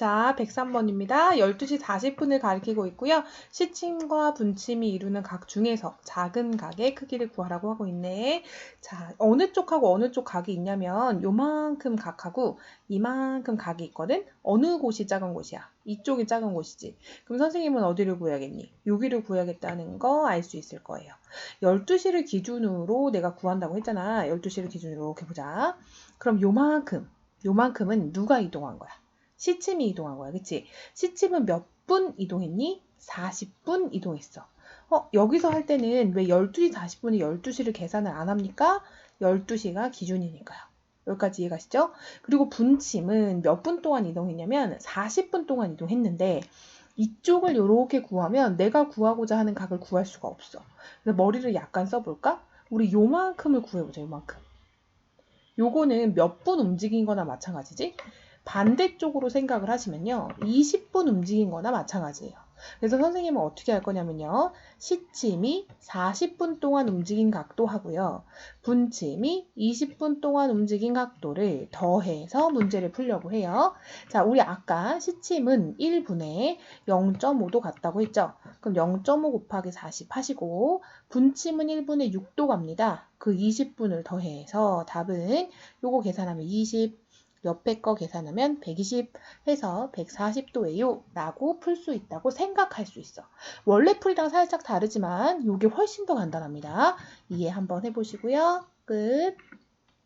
자, 103번입니다. 12시 40분을 가리키고 있고요. 시침과 분침이 이루는 각 중에서 작은 각의 크기를 구하라고 하고 있네. 자, 어느 쪽하고 어느 쪽 각이 있냐면 요만큼 각하고 이만큼 각이 있거든. 어느 곳이 작은 곳이야? 이쪽이 작은 곳이지. 그럼 선생님은 어디를 구해야겠니? 여기를 구해야겠다는 거 알 수 있을 거예요. 12시를 기준으로 내가 구한다고 했잖아. 12시를 기준으로 이렇게 보자. 그럼 요만큼, 요만큼은 누가 이동한 거야? 시침이 이동한 거야. 그치? 시침은 몇 분 이동했니? 40분 이동했어. 어, 여기서 할 때는 왜 12시 40분에 12시를 계산을 안 합니까? 12시가 기준이니까요. 여기까지 이해가시죠? 그리고 분침은 몇 분 동안 이동했냐면 40분 동안 이동했는데 이쪽을 이렇게 구하면 내가 구하고자 하는 각을 구할 수가 없어. 그래서 머리를 약간 써볼까? 우리 요만큼을 구해보자, 요만큼. 요거는 몇 분 움직인 거나 마찬가지지? 반대쪽으로 생각을 하시면요. 20분 움직인 거나 마찬가지예요. 그래서 선생님은 어떻게 할 거냐면요. 시침이 40분 동안 움직인 각도 하고요. 분침이 20분 동안 움직인 각도를 더해서 문제를 풀려고 해요. 자, 우리 아까 시침은 1분에 0.5도 같다고 했죠. 그럼 0.5 곱하기 40 하시고 분침은 1분에 6도 갑니다. 그 20분을 더해서 답은 요거 계산하면 20 옆에 거 계산하면 120 해서 140도예요 라고 풀 수 있다고 생각할 수 있어. 원래 풀이랑 살짝 다르지만 이게 훨씬 더 간단합니다. 이해 한번 해보시고요. 끝.